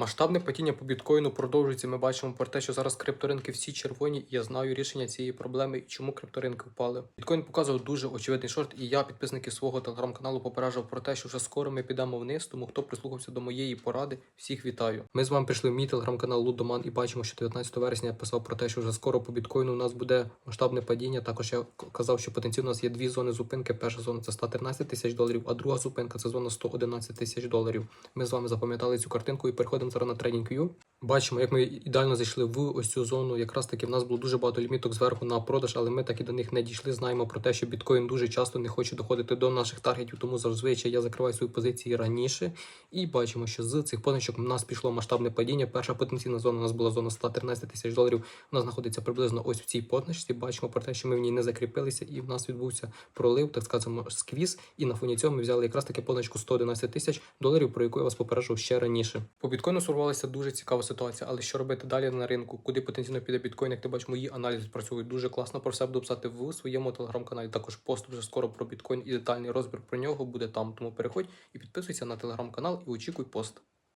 Масштабне падіння по біткоїну продовжується. Ми бачимо про те, що зараз крипторинки всі червоні, і я знаю рішення цієї проблеми чому крипторинки впали. Біткоін показував дуже очевидний шорт, і я, підписники свого телеграм-каналу, попереджав про те, що вже скоро ми підемо вниз. Тому хто прислухався до моєї поради, всіх вітаю. Ми з вами прийшли в мій телеграм-канал Лудоман і бачимо, що 19 вересня я писав про те, що вже скоро по біткоїну у нас буде масштабне падіння. Також я казав, що потенційно у нас є дві зони зупинки. Перша зона це 113 тисяч доларів, а друга зупинка це зона 111 тисяч доларів. Ми з вами запам'ятали цю картинку і переходимо зараз на TradingView. Бачимо, як ми ідеально зайшли в ось цю зону. Якраз таки в нас було дуже багато ліміток зверху на продаж, але ми так і до них не дійшли. Знаємо про те, що біткоін дуже часто не хоче доходити до наших таргетів, тому зазвичай я закриваю свої позиції раніше. І бачимо, що з цих позначок у нас пішло масштабне падіння. Перша потенційна зона у нас була зона 113 тисяч доларів. Вона знаходиться приблизно ось в цій позначці. Бачимо про те, що ми в ній не закріпилися, і в нас відбувся пролив, так сказано, сквіз. І на фоні цього ми взяли якраз таки позначку 111 тисяч доларів, про яку я вас попереджував ще раніше. По біткоїну сформувалася дуже цікава ситуація, але що робити далі на ринку? Куди потенційно піде біткоін? Як ти бачиш, мої аналізи працюють дуже класно. Про все буду писати в своєму телеграм-каналі. Також пост вже скоро про біткоін і детальний розбір про нього буде там. Тому переходь і підписуйся на телеграм-канал і очікуй пост.